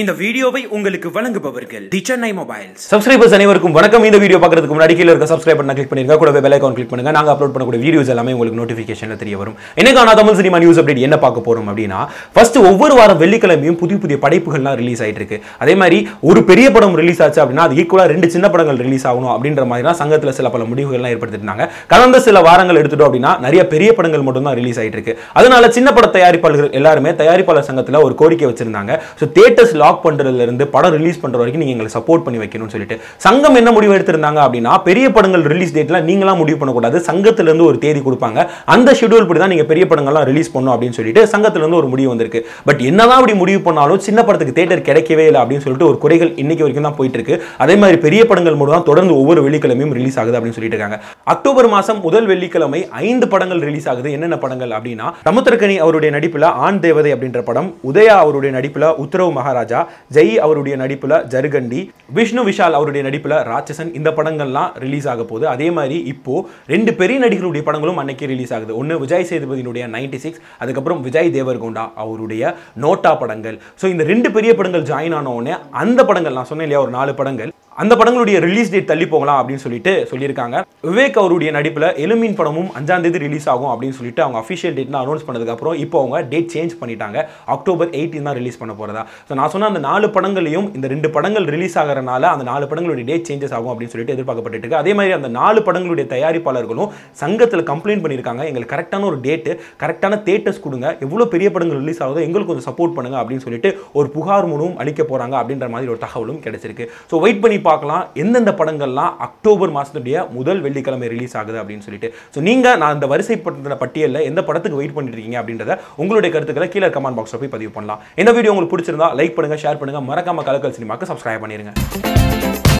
இந்த வீடியோவை உங்களுக்கு வழங்குபவர்கள் தி சென்னை மொபைல்ஸ். சப்ஸ்கிரைபர்ஸ் அனைவருக்கும் வணக்கம். இந்த வீடியோ பார்க்கறதுக்கு முன்னாடி கீழே இருக்க சப்ஸ்கிரைப் பண்ண கிளிக் பண்ணிருங்க. கூடவே பெல் ஐகான் கிளிக் பண்ணுங்க. நாங்க அப்லோட் பண்ணக்கூடிய வீடியோஸ் எல்லாமே உங்களுக்கு நோட்டிஃபிகேஷன்ல தெரிய வரும். என்னைக்கான தமிழ் சினிமா நியூஸ் அப்டேட் என்ன பார்க்க போறோம் அப்படின்னா ஃபர்ஸ்ட் ஒவ்வொரு வாரம் வெள்ளிக்கிழமையும் புதிய புதிய படைப்புகள்லாம் ரிலீஸ் ஆயிட்டு இருக்கு அதே மாதிரி ஒரு பெரிய படம் ரிலீஸ் ஆச்சு அப்படின்னா அது ஈக்குவலா ரெண்டு சின்ன படங்கள் ரிலீஸ் ஆகணும் அப்படின்ற மாதிரி தான் சங்கத்துல சில பல முடிவுகள்லாம் ஏற்படுத்திருந்தாங்க. கடந்த சில வாரங்கள் எடுத்துட்டோம் அப்படின்னா நிறைய பெரிய படங்கள் மட்டும் தான் ரிலீஸ் ஆயிட்டு இருக்கு அதனால சின்ன பட தயாரிப்பாளர்கள் எல்லாருமே தயாரிப்பாளர் சங்கத்துல ஒரு கோரிக்கை வச்சிருந்தாங்க. ஸோ தேட்டர்ஸ் லாக் பண்ணுறதுலேருந்து படம் ரிலீஸ் பண்ணுற வரைக்கும் நீங்கள் எங்களை சப்போர்ட் பண்ணி வைக்கணும்னு சொல்லிட்டு. சங்கம் என்ன முடிவு எடுத்திருந்தாங்க அப்படின்னா பெரிய படங்கள் ரிலீஸ் டேட்லாம் நீங்களாம் முடிவு பண்ணக்கூடாது. சங்கத்திலேருந்து ஒரு தேதி கொடுப்பாங்க. அந்த ஷெடியூல் படி தான் நீங்கள் பெரிய படங்கள்லாம் ரிலீஸ் பண்ணும் அப்படின்னு சொல்லிட்டு சங்கத்திலேருந்து ஒரு முடிவு வந்திருக்கு. பட் என்னதான் அப்படி முடிவு பண்ணாலும் சின்ன படத்துக்கு தேட்டர் கிடைக்கவே இல்லை அப்படின்னு சொல்லிட்டு ஒரு குறைகள் இன்னைக்கு வரைக்கும் தான் போயிட்டு இருக்கு. அதே மாதிரி பெரிய படங்கள் மட்டும் தான் தொடர்ந்து ஒவ்வொரு வெள்ளிக்கிழமையும் ரிலீஸ் ஆகுது அப்படின்னு சொல்லிட்டு இருக்காங்க. அக்டோபர் மாதம் முதல் வெள்ளிக்கிழமை ஐந்து படங்கள் ரிலீஸ் ஆகுது. என்னென்ன படங்கள் அப்படின்னா சமுத்திரக்கனி அவருடைய நடிப்பில் ஆண் தேவதை அப்படின்ற படம் உதயா அவருடைய நடிப்பில் உத்தரவு மகாராஜா ஜெய் அவருடைய நடிப்புல ஜருகண்டி விஷ்ணு விஷால் அவருடைய நடிப்பில் ராட்சசன் இந்த படங்கள்லாம் ரிலீஸ் ஆக போகுது. அதே மாதிரி இப்போ ரெண்டு பெரிய நடிகர்களுடைய படங்களும் அன்னைக்கு ரிலீஸ் ஆகுது. ஒன்று விஜய் சேதுபதியினுடைய நைன்டி சிக்ஸ் அதுக்கப்புறம் விஜய் தேவர்கொண்டா அவருடைய நோட்டா படங்கள். ஸோ இந்த ரெண்டு பெரிய படங்கள் ஜாயின் ஆன உடனே அந்த படங்கள் நான் சொன்னேன் இல்லையா ஒரு நாலு படங்கள் அந்த படங்களுடைய ரிலீஸ் டேட் தள்ளி போகலாம் அப்படின்னு சொல்லிட்டு சொல்லியிருக்காங்க. விவேக் அவருடைய நடிப்பில் எலுமின் படமும் அஞ்சாம் தேதி ரிலீஸ் ஆகும் அப்படின்னு சொல்லிட்டு அவங்க அஃபிஷியல் டேட் அனௌன்ஸ் பண்ணதுக்கப்புறம் இப்போ அவங்க டேட் சேஞ்ச் பண்ணிட்டாங்க. அக்டோபர் எயிட்டீன் தான் ரிலீஸ் பண்ண போகிறதா ஸோ நான் சொன்ன அந்த நாலு படங்களையும் இந்த ரெண்டு படங்கள் ரிலீஸ் ஆகிறனால அந்த நாலு படங்களுடைய டேட் சேஞ்சஸ் ஆகும் அப்படின்னு சொல்லிட்டு எதிர்பார்க்கப்பட்டு இருக்கு. அதே மாதிரி அந்த நாலு படங்களுடைய தயாரிப்பாளர்களும் சங்கத்தில் கம்ப்ளைண்ட் பண்ணியிருக்காங்க. எங்களுக்கு கரெக்டான ஒரு டேட்டு கரெக்டான தேட்டர்ஸ் கொடுங்க. எவ்வளோ பெரிய படங்கள் ரிலீஸ் ஆகுதோ எங்களுக்கு கொஞ்சம் சப்போர்ட் பண்ணுங்க அப்படின்னு சொல்லிட்டு ஒரு புகார் மூலம் அளிக்க போகிறாங்க அப்படின்ற மாதிரி ஒரு தகவலும் கிடைச்சிருக்கு. ஸோ வெயிட் பண்ணி பார்க்கலாம். எந்தெந்த படங்கள்லாம் அக்டோபர் மாதத்துடைய முதல் வெள்ளிக்கிழமை ரிலீஸ் ஆகுது அப்படின்னு சொல்லிட்டு. ஸோ நீங்கள் நான் இந்த வரிசை பட்டியலில் எந்த படத்துக்கு வெயிட் பண்ணிட்டு இருக்கீங்க அப்படின்றத உங்களுடைய கருத்துக்களை கீழே கமெண்ட் பாக்ஸில் போய் பதிவு பண்ணலாம். இந்த வீடியோ உங்களுக்கு பிடிச்சிருந்தா லைக் பண்ணுங்க. ஷேர் பண்ணுங்க. மறக்காம கலக்கல் சினிமாக்கு சப்ஸ்கிரைப் பண்ணிருங்க.